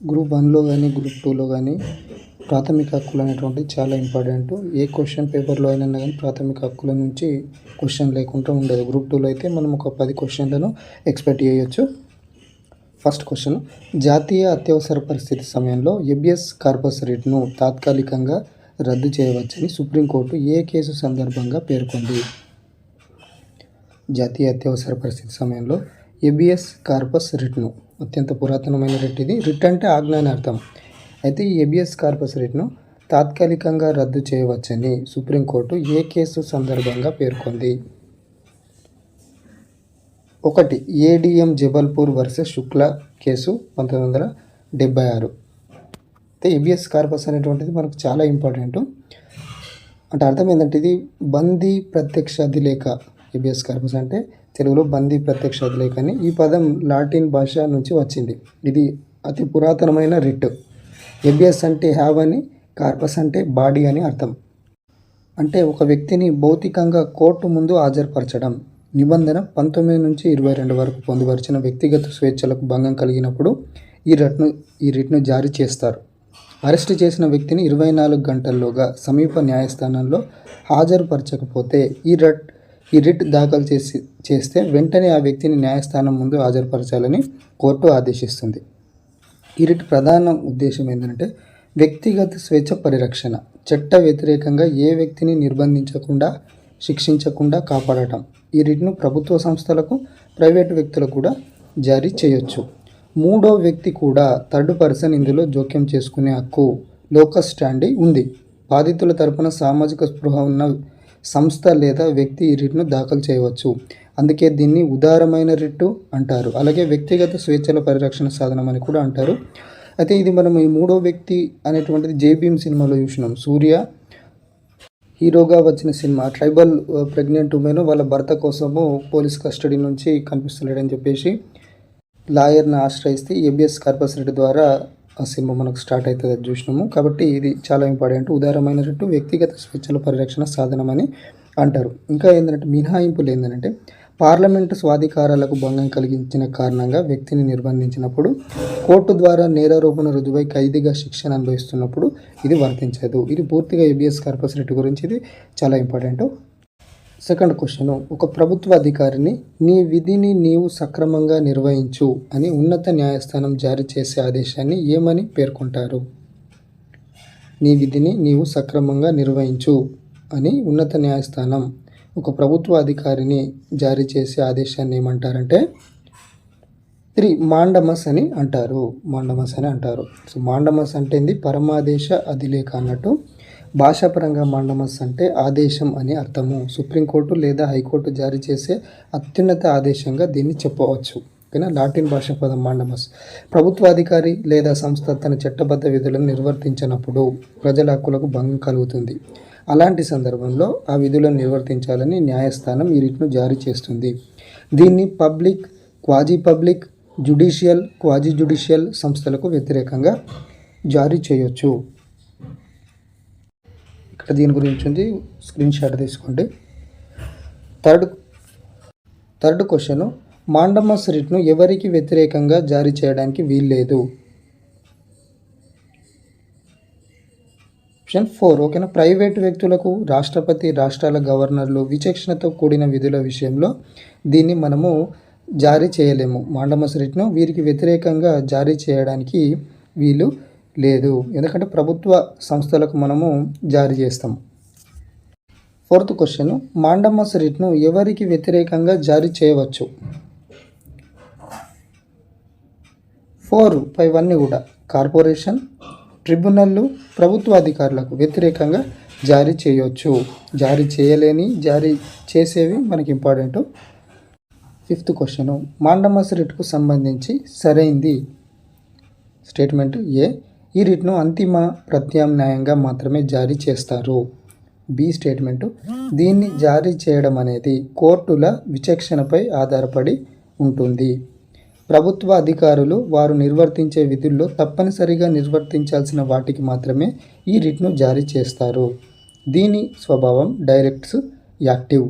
Group వన్లో కానీ group టూలో కానీ ప్రాథమిక హక్కులు అనేటువంటివి చాలా ఇంపార్టెంట్ ఏ క్వశ్చన్ పేపర్లో అయినా కానీ ప్రాథమిక హక్కుల నుంచి క్వశ్చన్ లేకుండా ఉండదు. గ్రూప్ టూలో అయితే మనం ఒక పది క్వశ్చన్లను ఎక్స్పెక్ట్ చేయొచ్చు. ఫస్ట్ క్వశ్చన్ జాతీయ అత్యవసర పరిస్థితి సమయంలో ఎబిఎస్ కార్పస్ రేట్ను తాత్కాలికంగా రద్దు చేయవచ్చని సుప్రీంకోర్టు ఏ కేసు సందర్భంగా పేర్కొంది? జాతీయ అత్యవసర పరిస్థితి సమయంలో ఎబిఎస్ కార్పస్ రిట్ను. అత్యంత పురాతనమైన రిట్ ఇది. రిట్ అంటే ఆజ్ఞ అని అర్థం. అయితే ఈ ఎబిఎస్ కార్పస్ రిట్ను తాత్కాలికంగా రద్దు చేయవచ్చని సుప్రీంకోర్టు ఏ కేసు సందర్భంగా పేర్కొంది. ఒకటి ADM Jabalpur versus Shukla case పంతొమ్మిది వందల డెబ్బై ఆరు. అయితే ఎబిఎస్ కార్పస్ అనేటువంటిది మనకు చాలా ఇంపార్టెంట్. అంటే అర్థం ఏంటంటే ఇది బందీ ప్రత్యక్ష అధిలేఖ ఎబిఎస్ కార్పస్ అంటే తెలుగులో బందీ ప్రత్యక్ష అధిలేఖ అని ఈ పదం లాటిన్ భాష నుంచి వచ్చింది. ఇది అతి పురాతనమైన రిట్. ఎబిఎస్ అంటే హ్యావ్ అని కార్పస్ అంటే బాడీ అని అర్థం. అంటే ఒక వ్యక్తిని భౌతికంగా కోర్టు ముందు హాజరుపరచడం. నిబంధన పంతొమ్మిది నుంచి ఇరవై రెండు వరకు పొందుపరిచిన వ్యక్తిగత స్వేచ్ఛలకు భంగం కలిగినప్పుడు ఈ రట్ను ఈ రిట్ను జారీ చేస్తారు. అరెస్టు చేసిన వ్యక్తిని ఇరవై నాలుగు గంటల్లోగా సమీప న్యాయస్థానంలో హాజరుపరచకపోతే ఈ రట్ ఈ రిట్ దాఖలు చేసి చేస్తే వెంటనే ఆ వ్యక్తిని న్యాయస్థానం ముందు హాజరుపరచాలని కోర్టు ఆదేశిస్తుంది. ఈ రిట్ ప్రధాన ఉద్దేశం ఏంటంటే వ్యక్తిగత స్వేచ్ఛ పరిరక్షణ చట్ట వ్యతిరేకంగా ఏ వ్యక్తిని నిర్బంధించకుండా శిక్షించకుండా కాపాడటం. ఈ రిట్ను ప్రభుత్వ సంస్థలకు ప్రైవేటు వ్యక్తులకు కూడా జారీ చేయొచ్చు. మూడో వ్యక్తి కూడా థర్డ్ పర్సన్ ఇందులో జోక్యం చేసుకునే హక్కు లోకస్ స్టాండీ ఉంది. బాధితుల తరపున సామాజిక స్పృహ ఉన్న సంస్థ లేదా వ్యక్తి ఈ రిట్ను దాఖలు చేయవచ్చు. అందుకే దీన్ని ఉదారమైన రిట్టు అంటారు. అలాగే వ్యక్తిగత స్వేచ్ఛల పరిరక్షణ సాధనం అని కూడా అంటారు. అయితే ఇది మనం ఈ మూడో వ్యక్తి అనేటువంటిది జేబీఎం సినిమాలో చూసినాం. సూర్య హీరోగా వచ్చిన సినిమా ట్రైబల్ ప్రెగ్నెంట్ ఉమెన్ వాళ్ళ భర్త కోసము పోలీస్ కస్టడీ నుంచి కనిపిస్తున్నాడని చెప్పేసి లాయర్ని ఆశ్రయిస్తే ఏబిఎస్ కార్పస్ రెడ్డి ద్వారా ఆ మనకు స్టార్ట్ అవుతుంది అది చూసినాము. కాబట్టి ఇది చాలా ఇంపార్టెంట్. ఉదారమైన రెట్టు వ్యక్తిగత స్వేచ్ఛల పరిరక్షణ సాధనం అని అంటారు. ఇంకా ఏంటంటే మినహాయింపులు ఏంటంటే పార్లమెంటు స్వాధికారాలకు భంగం కలిగించిన కారణంగా వ్యక్తిని నిర్బంధించినప్పుడు కోర్టు ద్వారా నేరారోపణ రుజువై ఖైదీగా శిక్షణ అనుభవిస్తున్నప్పుడు ఇది వర్తించదు. ఇది పూర్తిగా ఏబిఎస్ కార్పస్ రెడ్డి గురించి ఇది చాలా ఇంపార్టెంట్. సెకండ్ క్వశ్చన్ ఒక ప్రభుత్వ అధికారిని నీ విధిని నీవు సక్రమంగా నిర్వహించు అని ఉన్నత న్యాయస్థానం జారీ చేసే ఆదేశాన్ని ఏమని పేర్కొంటారు? నీ విధిని నీవు సక్రమంగా నిర్వహించు అని ఉన్నత న్యాయస్థానం ఒక ప్రభుత్వ అధికారిని జారీ చేసే ఆదేశాన్ని ఏమంటారంటే త్రీ మాండమస్ అని అంటారు. మాండమస్ అని అంటారు. సో మాండమస్ అంటే ఏంది? పరమాదేశ అధిలేఖ అన్నట్టు భాషాపరంగా మాండమస్ అంటే ఆదేశం అని అర్థము. సుప్రీంకోర్టు లేదా హైకోర్టు జారీ చేసే అత్యున్నత ఆదేశంగా దీన్ని చెప్పవచ్చు. ఓకేనా? లాటిన్ భాష పదం మాండమస్. ప్రభుత్వాధికారి లేదా సంస్థ తన చట్టబద్ధ విధులను నిర్వర్తించినప్పుడు ప్రజల హక్కులకు భంగం కలుగుతుంది. అలాంటి సందర్భంలో ఆ విధులను నిర్వర్తించాలని న్యాయస్థానం ఈ రిట్ను జారీ చేస్తుంది. దీన్ని public quasi public judicial quasi judicial సంస్థలకు వ్యతిరేకంగా జారీ చేయొచ్చు. ఇక్కడ దీని గురించి ఉంది. స్క్రీన్ షాట్ తీసుకోండి. థర్డ్ థర్డ్ క్వశ్చన్ మాండమస్ రిట్ను ఎవరికి వ్యతిరేకంగా జారీ చేయడానికి వీల్లేదు? ఆప్షన్ ఫోర్ ఓకేనా? ప్రైవేట్ వ్యక్తులకు రాష్ట్రపతి రాష్ట్రాల గవర్నర్లు విచక్షణతో కూడిన విధుల విషయంలో దీన్ని మనము జారీ చేయలేము. మాండమస్ రిట్ను వీరికి వ్యతిరేకంగా జారీ చేయడానికి వీలు లేదు. ఎందుకంటే ప్రభుత్వ సంస్థలకు మనము జారీ చేస్తాం. Fourth question. మాండమస్ రిట్ను ఎవరికి వ్యతిరేకంగా జారీ చేయవచ్చు? ఫోర్ ఫైవ్ అన్ని కూడా. కార్పొరేషన్ ట్రిబ్యునల్లు ప్రభుత్వ అధికారులకు వ్యతిరేకంగా జారీ చేయవచ్చు జారీ చేయలేని జారీ చేసేవి మనకి ఇంపార్టెంట్. Fifth question. మాండమస్ రిట్కు సంబంధించి సరైంది స్టేట్మెంట్ ఏ? ఈ రిట్ను అంతిమ ప్రత్యామ్నాయంగా మాత్రమే జారీ చేస్తారు. B statement. దీన్ని జారీ చేయడం అనేది కోర్టుల విచక్షణపై ఆధారపడి ఉంటుంది. ప్రభుత్వ అధికారులు వారు నిర్వర్తించే విధుల్లో తప్పనిసరిగా నిర్వర్తించాల్సిన వాటికి మాత్రమే ఈ రిట్ను జారీ చేస్తారు. దీని స్వభావం directs active.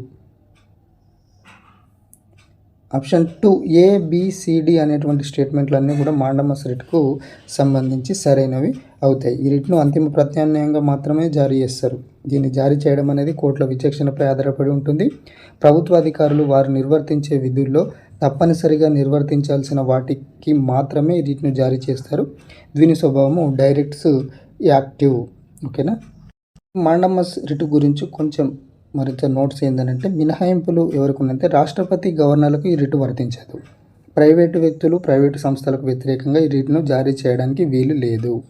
Option two A B C D అనేటువంటి స్టేట్మెంట్లన్నీ కూడా మాండమస్ రిట్కు సంబంధించి సరైనవి అవుతాయి. ఈ రిట్ను అంతిమ ప్రత్యామ్నాయంగా మాత్రమే జారీ చేస్తారు. దీన్ని జారీ చేయడం అనేది కోర్టుల విచక్షణపై ఆధారపడి ఉంటుంది. ప్రభుత్వ అధికారులు వారు నిర్వర్తించే విధుల్లో తప్పనిసరిగా నిర్వర్తించాల్సిన వాటికి మాత్రమే ఈ రిట్ను జారీ చేస్తారు. దీని స్వభావము డైరెక్ట్స్ యాక్టివ్. ఓకేనా? మాండమస్ రిటు గురించి కొంచెం మరింత నోట్స్ ఏంటంటే మినహాయింపులు ఎవరికి ఉన్నాయంటే రాష్ట్రపతి గవర్నర్లకు ఈ రిటు వర్తించదు. ప్రైవేటు వ్యక్తులు ప్రైవేటు సంస్థలకు వ్యతిరేకంగా ఈ రిటును జారీ చేయడానికి వీలు లేదు.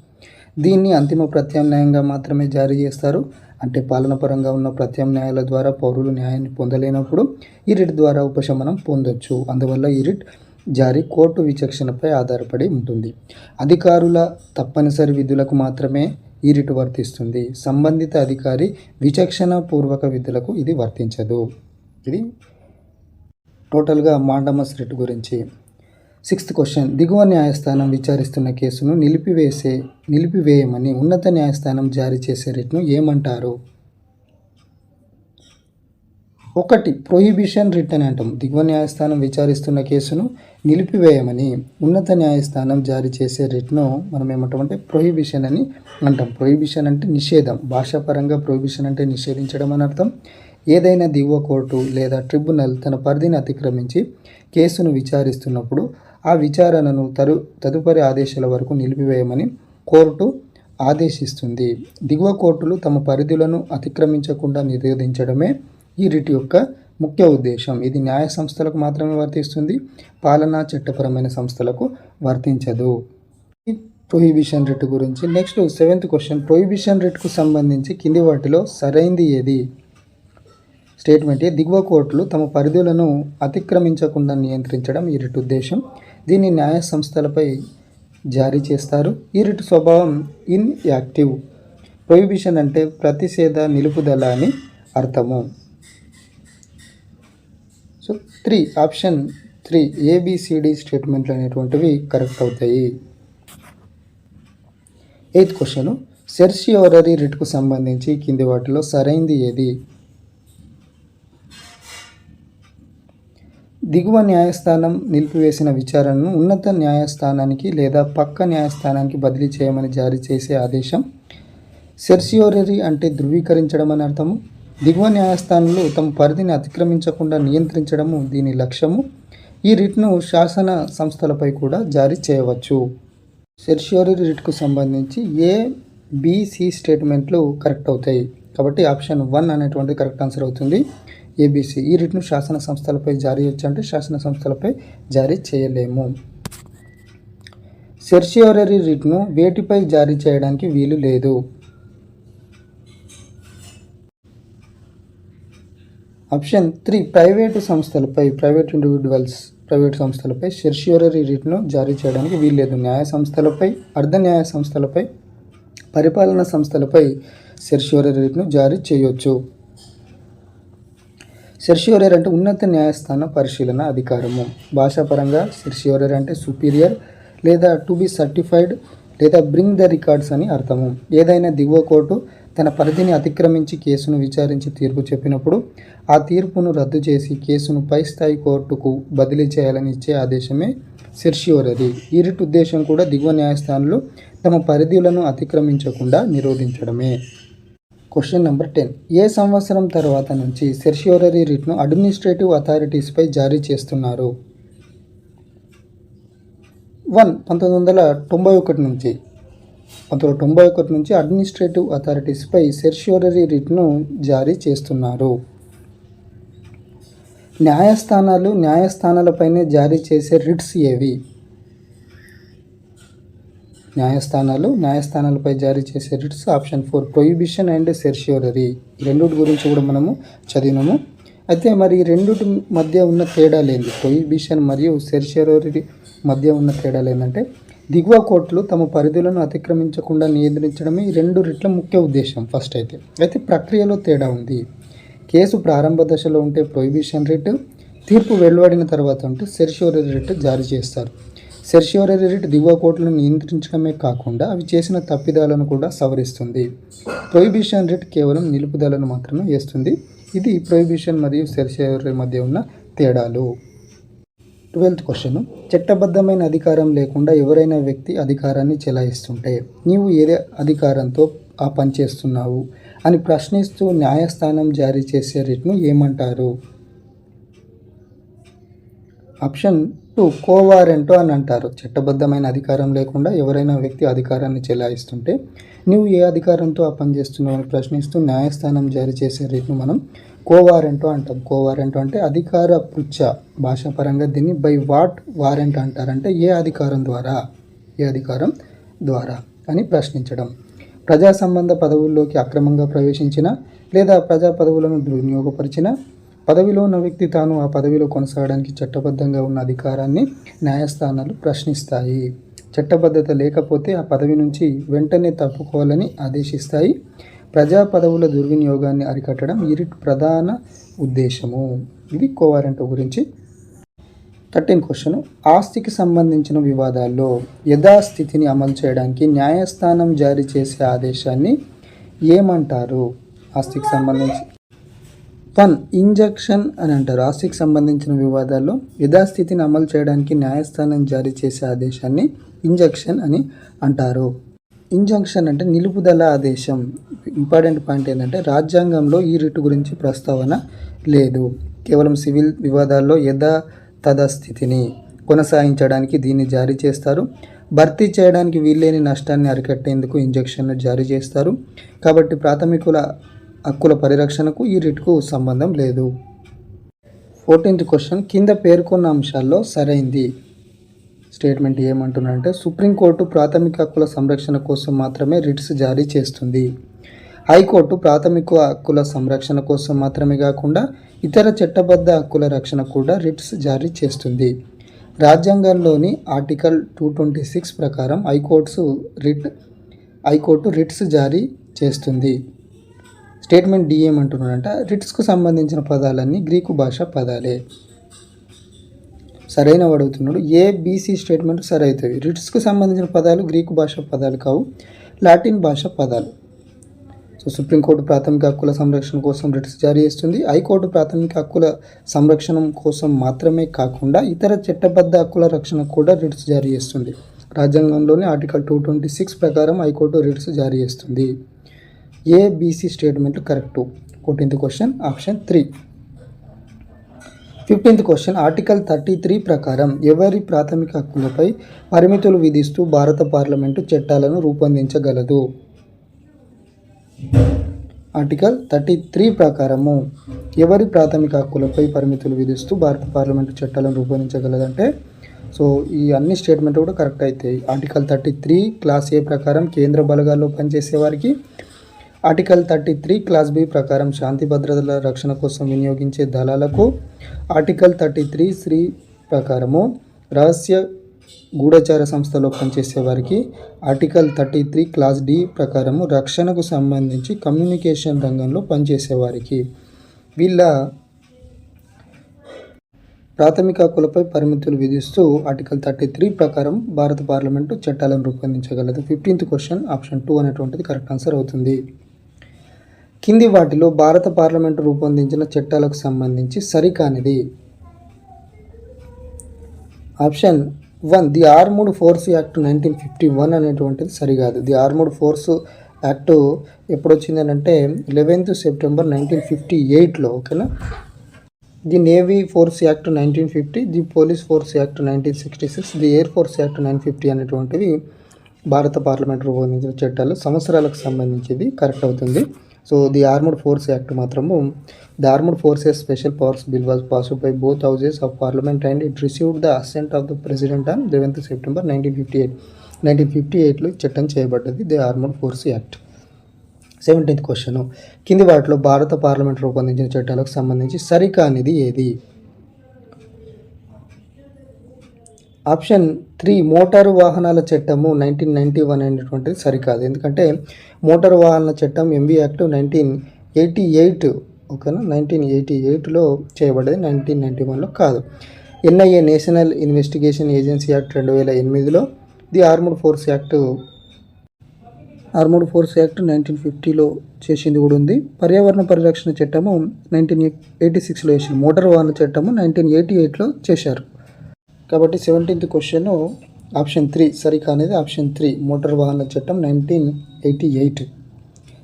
దీన్ని అంతిమ ప్రత్యామ్నాయంగా మాత్రమే జారీ చేస్తారు. అంటే పాలనపరంగా ఉన్న ప్రత్యామ్నాయాల ద్వారా పౌరులు న్యాయాన్ని పొందలేనప్పుడు ఈ రిట్ ద్వారా ఉపశమనం పొందొచ్చు. అందువల్ల ఈ రిట్ జారీ కోర్టు విచక్షణపై ఆధారపడి ఉంటుంది. అధికారుల తప్పనిసరి విధులకు మాత్రమే ఈ రిట్ వర్తిస్తుంది. సంబంధిత అధికారి విచక్షణ పూర్వక విధులకు ఇది వర్తించదు. ఇది టోటల్గా మాండమస్ రిట్ గురించి. Sixth question. దిగువ న్యాయస్థానం విచారిస్తున్న కేసును నిలిపివేసే నిలిపివేయమని ఉన్నత న్యాయస్థానం జారీ చేసే రిట్ను ఏమంటారు? ఒకటి ప్రొహిబిషన్ రిటర్న్ అంటాం. దిగువ న్యాయస్థానం విచారిస్తున్న కేసును నిలిపివేయమని ఉన్నత న్యాయస్థానం జారీ చేసే రిట్ను మనం ఏమంటామంటే ప్రొహిబిషన్ అని అంటాం. ప్రొహిబిషన్ అంటే నిషేధం. భాషాపరంగా ప్రొహిబిషన్ అంటే నిషేధించడం అని అర్థం. ఏదైనా దిగువ కోర్టు లేదా ట్రిబ్యునల్ తన పరిధిని అతిక్రమించి కేసును విచారిస్తున్నప్పుడు ఆ విచారణను తరు తదుపరి ఆదేశాల వరకు నిలిపివేయమని కోర్టు ఆదేశిస్తుంది. దిగువ కోర్టులు తమ పరిధులను అతిక్రమించకుండా నిరోధించడమే ఈ రిట్ యొక్క ముఖ్య ఉద్దేశం. ఇది న్యాయ సంస్థలకు మాత్రమే వర్తిస్తుంది పాలనా చట్టపరమైన సంస్థలకు వర్తించదు. ఈ ప్రొహిబిషన్ రిట్ గురించి నెక్స్ట్ సెవెంత్ క్వశ్చన్. ప్రొహిబిషన్ రిట్కు సంబంధించి కింది వాటిలో సరైంది ఏది? స్టేట్మెంట్ దిగువ కోర్టులు తమ పరిధులను అతిక్రమించకుండా నియంత్రించడం ఈ రిట్ ఉద్దేశం. దీన్ని న్యాయ సంస్థలపై జారీ చేస్తారు. ఈ రిట్ స్వభావం ఇన్ యాక్టివ్ ప్రొహిబిషన్ అంటే ప్రతిషేధ నిలుపుదల అని అర్థము. So three option three A B C D స్టేట్మెంట్లు అనేటువంటివి కరెక్ట్ అవుతాయి. ఎయిత్ క్వశ్చన్ సెర్షియోరరీ రిట్కు సంబంధించి కింది వాటిలో సరైంది ఏది? దిగువ న్యాయస్థానం నిలిపివేసిన విచారణను ఉన్నత న్యాయస్థానానికి లేదా పక్క న్యాయస్థానానికి బదిలీ చేయమని జారీ చేసే ఆదేశం. సెర్సియోరరీ అంటే ధృవీకరించడం అని అర్థము. దిగువ న్యాయస్థానంలో తమ పరిధిని అతిక్రమించకుండా నియంత్రించడము దీని లక్ష్యము. ఈ రిట్ను శాసన సంస్థలపై కూడా జారీ చేయవచ్చు. సెర్షియోరీ రిట్కు సంబంధించి ఏ బీసీ స్టేట్మెంట్లు కరెక్ట్ అవుతాయి. కాబట్టి ఆప్షన్ వన్ అనేటువంటిది కరెక్ట్ ఆన్సర్ అవుతుంది. ఏబీసీ ఈ రిట్ను శాసన సంస్థలపై జారీ చేయొచ్చు అంటే శాసన సంస్థలపై జారీ చేయలేము. సెర్షియోరీ రిట్ను వేటిపై జారీ చేయడానికి వీలు లేదు. ఆప్షన్ త్రీ ప్రైవేటు సంస్థలపై ప్రైవేట్ ఇండివిజువల్స్ ప్రైవేట్ సంస్థలపై సెర్షియోరరీ రీట్ను జారీ చేయడానికి వీల్లేదు. న్యాయ సంస్థలపై అర్ధ న్యాయ సంస్థలపై పరిపాలనా సంస్థలపై సెర్షియోరీ రిట్ను జారీ చేయొచ్చు. సెర్షియోరర్ అంటే ఉన్నత న్యాయస్థాన పరిశీలన అధికారము. భాషాపరంగా సెర్షియోరర్ అంటే సుపీరియర్ లేదా టు బి సర్టిఫైడ్ లేదా బ్రింగ్ ద రికార్డ్స్ అని అర్థము. ఏదైనా దిగువ కోర్టు తన పరిధిని అతిక్రమించి కేసును విచారించి తీర్పు చెప్పినప్పుడు ఆ తీర్పును రద్దు చేసి కేసును పై స్థాయి కోర్టుకు బదిలీ చేయాలని ఇచ్చే ఆదేశమే సెర్షియోరరీ ఈ రిట్ ఉద్దేశం కూడా దిగువ న్యాయస్థానాలు తమ పరిధులను అతిక్రమించకుండా నిరోధించడమే. క్వశ్చన్ నెంబర్ టెన్ ఏ సంవత్సరం తర్వాత నుంచి సెర్షియోరరీ రిట్ను అడ్మినిస్ట్రేటివ్ అథారిటీస్పై జారీ చేస్తున్నారు? వన్ పంతొమ్మిది వందల తొంభై ఒకటి నుంచి పంతొమ్మిది వందల తొంభై ఒకటి నుంచి అడ్మినిస్ట్రేటివ్ అథారిటీస్పై సెర్షియోరరీ రిట్ను జారీ చేస్తున్నారు. న్యాయస్థానాలు న్యాయస్థానాలపైనే జారీ చేసే రిట్స్ ఏవి? న్యాయస్థానాలు న్యాయస్థానాలపై జారీ చేసే writs option four prohibition and certiorari రెండు గురించి కూడా మనము చదివినాము. అయితే మరి రెండుటి మధ్య ఉన్న తేడా లేని ప్రొహిబిషన్ మరియు సెర్షియోరరీ మధ్య ఉన్న తేడాలు ఏంటంటే దిగువ కోర్టులు తమ పరిధులను అతిక్రమించకుండా నియంత్రించడమే ఈ రెండు రిట్ల ముఖ్య ఉద్దేశం ఫస్ట్ అయితే. అయితే ప్రక్రియలో తేడా ఉంది. కేసు ప్రారంభ దశలో ఉంటే ప్రొహిబిషన్ రిట్ తీర్పు వెలువడిన తర్వాత ఉంటే సెర్షియోరరీ రిట్ జారీ చేస్తారు. సెర్షియోరరీ రిట్ దిగువ కోర్టులను నియంత్రించడమే కాకుండా అవి చేసిన తప్పిదాలను కూడా సవరిస్తుంది. ప్రొహిబిషన్ రిట్ కేవలం నిలుపుదలను మాత్రమే వేస్తుంది. ఇది ప్రొహిబిషన్ మరియు సెర్షోరీ మధ్య ఉన్న తేడాలు. Twelfth question. చట్టబద్ధమైన అధికారం లేకుండా ఎవరైనా వ్యక్తి అధికారాన్ని చెలాయిస్తుంటే నీవు ఏదే అధికారంతో ఆ పని చేస్తున్నావు అని ప్రశ్నిస్తూ న్యాయస్థానం జారీ చేసే రిట్ను ఏమంటారు? ఆప్షన్ టూ కోవారెంటో అని అంటారు. చట్టబద్ధమైన అధికారం లేకుండా ఎవరైనా వ్యక్తి అధికారాన్ని చెలాయిస్తుంటే నువ్వు ఏ అధికారంతో ఆ పని చేస్తున్నావు అని ప్రశ్నిస్తూ న్యాయస్థానం జారీ చేసే రీతిని మనం కోవారెంటో అంటాం. కోవారెంటో అంటే అధికార పృచ్ఛ భాషాపరంగా దీన్ని బై వాట్ వారెంట్ అంటారంటే ఏ అధికారం ద్వారా? ఏ అధికారం ద్వారా అని ప్రశ్నించడం. ప్రజా సంబంధ పదవుల్లోకి అక్రమంగా ప్రవేశించిన లేదా ప్రజా పదవులను దుర్వినియోగపరిచిన పదవిలో ఉన్న వ్యక్తి తాను ఆ పదవిలో కొనసాగడానికి చట్టబద్ధంగా ఉన్న అధికారాన్ని న్యాయస్థానాలు ప్రశ్నిస్తాయి. చట్టబద్ధత లేకపోతే ఆ పదవి నుంచి వెంటనే తప్పుకోవాలని ఆదేశిస్తాయి. ప్రజా పదవుల దుర్వినియోగాన్ని అరికట్టడం ఇరు ప్రధాన ఉద్దేశము. ఇది కోవారెంట్ గురించి థర్టీన్ క్వశ్చన్. ఆస్తికి సంబంధించిన వివాదాల్లో యథాస్థితిని అమలు చేయడానికి న్యాయస్థానం జారీ చేసే ఆదేశాన్ని ఏమంటారు? ఆస్తికి సంబంధించి వన్ ఇంజక్షన్ అని అంటారు. ఆస్తికి సంబంధించిన వివాదాల్లో యథాస్థితిని అమలు చేయడానికి న్యాయస్థానం జారీ చేసే ఆదేశాన్ని ఇంజక్షన్ అని అంటారు. ఇంజంక్షన్ అంటే నిలుపుదల ఆదేశం. ఇంపార్టెంట్ పాయింట్ ఏంటంటే రాజ్యాంగంలో ఈ రిటు గురించి ప్రస్తావన లేదు. కేవలం సివిల్ వివాదాల్లో యథాతథస్థితిని కొనసాగించడానికి దీన్ని జారీ చేస్తారు. భర్తీ చేయడానికి వీల్లేని నష్టాన్ని అరికట్టేందుకు ఇంజక్షన్ను జారీ చేస్తారు. కాబట్టి ప్రాథమికుల హక్కుల పరిరక్షణకు ఈ రిట్కు సంబంధం లేదు. ఫోర్టీన్త్ క్వశ్చన్ కింద పేర్కొన్న అంశాల్లో సరైంది. స్టేట్మెంట్ ఏమంటున్నారంటే సుప్రీంకోర్టు ప్రాథమిక హక్కుల సంరక్షణ కోసం మాత్రమే రిట్స్ జారీ చేస్తుంది. హైకోర్టు ప్రాథమిక హక్కుల సంరక్షణ కోసం మాత్రమే కాకుండా ఇతర చట్టబద్ధ హక్కుల రక్షణ కూడా రిట్స్ జారీ చేస్తుంది. రాజ్యాంగంలోని ఆర్టికల్ టూ ట్వంటీ సిక్స్ ప్రకారం high courts writ high court writs జారీ చేస్తుంది. స్టేట్మెంట్ డిఏమంటున్నారంట రిట్స్కు సంబంధించిన పదాలన్నీ గ్రీకు భాష పదాలే. సరైన అడుగుతున్నాడు ఏ బీసీ స్టేట్మెంట్ సరైతుంది రిట్స్కు సంబంధించిన పదాలు గ్రీకు భాష పదాలు కావు. లాటిన్ భాష పదాలు. సో సుప్రీంకోర్టు ప్రాథమిక హక్కుల సంరక్షణ కోసం రిట్స్ జారీ చేస్తుంది. హైకోర్టు ప్రాథమిక హక్కుల సంరక్షణ కోసం మాత్రమే కాకుండా ఇతర చట్టబద్ధ హక్కుల రక్షణ కూడా రిట్స్ జారీ చేస్తుంది. రాజ్యాంగంలోని ఆర్టికల్ టూ ట్వంటీ సిక్స్ ప్రకారం హైకోర్టు రిట్స్ జారీ చేస్తుంది. ఏబీసీ స్టేట్మెంట్లు statement correct fourteenth question option three fifteenth question article thirty three ప్రకారం ఎవరి ప్రాథమిక హక్కులపై పరిమితులు విధిస్తూ భారత పార్లమెంటు చట్టాలను రూపొందించగలదు? ఆర్టికల్ థర్టీ త్రీ ప్రకారము ఎవరి ప్రాథమిక హక్కులపై పరిమితులు విధిస్తూ భారత పార్లమెంటు చట్టాలను రూపొందించగలదంటే? సో ఈ అన్ని స్టేట్మెంట్ కూడా కరెక్ట్ అవుతాయి article thirty three clause A ప్రకారం కేంద్ర బలగాల్లో పనిచేసే వారికి article thirty three clause B ప్రకారం శాంతి భద్రతల రక్షణ కోసం వినియోగించే దళాలకు ఆర్టికల్ థర్టీ త్రీ శ్రీ ప్రకారము రహస్య గూఢచార సంస్థలో పనిచేసే వారికి article thirty three clause D ప్రకారము రక్షణకు సంబంధించి కమ్యూనికేషన్ రంగంలో పనిచేసే వారికి. వీళ్ళ ప్రాథమిక హక్కులపై పరిమితులు విధిస్తూ ఆర్టికల్ థర్టీ త్రీ ప్రకారం భారత పార్లమెంటు చట్టాలను రూపొందించగలదు. ఫిఫ్టీన్త్ క్వశ్చన్ ఆప్షన్ టూ అనేటువంటిది కరెక్ట్ ఆన్సర్ అవుతుంది. కింది వాటిలో భారత పార్లమెంటు రూపొందించిన చట్టాలకు సంబంధించి సరికానిది. Option one the armed force act nineteen fifty one అనేటువంటిది సరికాదు. ది ఆర్ముడ్ ఫోర్స్ యాక్ట్ ఎప్పుడు వచ్చిందనంటే లెవెన్త్ సెప్టెంబర్ నైన్టీన్ ఫిఫ్టీ ఎయిట్లో ఓకేనా? The navy force act nineteen fifty the police force act nineteen sixty six the air force act nine fifty అనేటువంటివి భారత parliament రూపొందించిన చట్టాలు సంవత్సరాలకు సంబంధించింది. కరెక్ట్ అవుతుంది. So the armed force act మాత్రము the armed forces special powers bill was passed by both houses of parliament and it received the assent of the president on eleventh September nineteen fifty eight nineteen fifty ఎయిట్లో చట్టం చేయబడ్డది the armed force act seventeenth question కింది వాటిలో భారత parliament రూపొందించిన చట్టాలకు సంబంధించి సరికానిది ఏది? Option three motor వాహనాల చట్టము నైన్టీన్ నైంటీ వన్ అనేటువంటిది సరికాదు. ఎందుకంటే మోటారు వాహనాల చట్టం MB act nineteen eighty eight ఓకేనా? నైన్టీన్ ఎయిటీ ఎయిట్లో చేయబడేది నైన్టీన్ నైంటీ వన్లో కాదు. NIA national investigation agency act రెండు వేల ఎనిమిదిలో the armed force act armed force act nineteen ఫిఫ్టీలో చేసింది కూడా ఉంది. పర్యావరణ పరిరక్షణ చట్టము నైన్టీన్ ఎయిటీ సిక్స్లో వేసింది మోటార్ వాహన చట్టము నైన్టీన్ ఎయిటీ ఎయిట్లో చేశారు. కాబట్టి సెవెంటీన్త్ క్వశ్చన్ ఆప్షన్ త్రీ సరికానేది. ఆప్షన్ త్రీ మోటార్ వాహన చట్టం నైన్టీన్ ఎయిటీ ఎయిట్.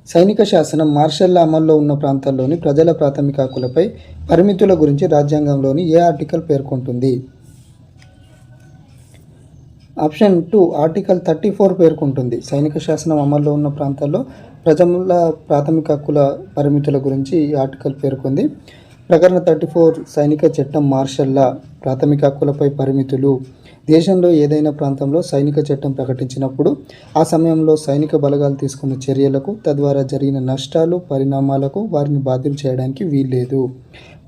సైనిక శాసనం మార్షల్ అమల్లో ఉన్న ప్రాంతాల్లోని ప్రజల ప్రాథమిక హక్కులపై పరిమితుల గురించి రాజ్యాంగంలోని ఏ ఆర్టికల్ పేర్కొంటుంది? Option two article thirty four పేర్కొంటుంది. సైనిక శాసనం అమల్లో ఉన్న ప్రాంతాల్లో ప్రజల ప్రాథమిక హక్కుల పరిమితుల గురించి ఈ ఆర్టికల్ పేర్కొంది. ప్రకరణ థర్టీ ఫోర్ సైనిక చట్టం మార్షల్ల ప్రాథమిక హక్కులపై పరిమితులు. దేశంలో ఏదైనా ప్రాంతంలో సైనిక చట్టం ప్రకటించినప్పుడు ఆ సమయంలో సైనిక బలగాలు తీసుకున్న చర్యలకు తద్వారా జరిగిన నష్టాలు పరిణామాలకు వారిని బాధ్యులు చేయడానికి వీల్లేదు.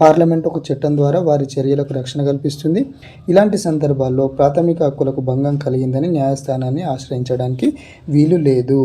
పార్లమెంట్ ఒక చట్టం ద్వారా వారి చర్యలకు రక్షణ కల్పిస్తుంది. ఇలాంటి సందర్భాల్లో ప్రాథమిక హక్కులకు భంగం కలిగిందని న్యాయస్థానాన్ని ఆశ్రయించడానికి వీలు లేదు.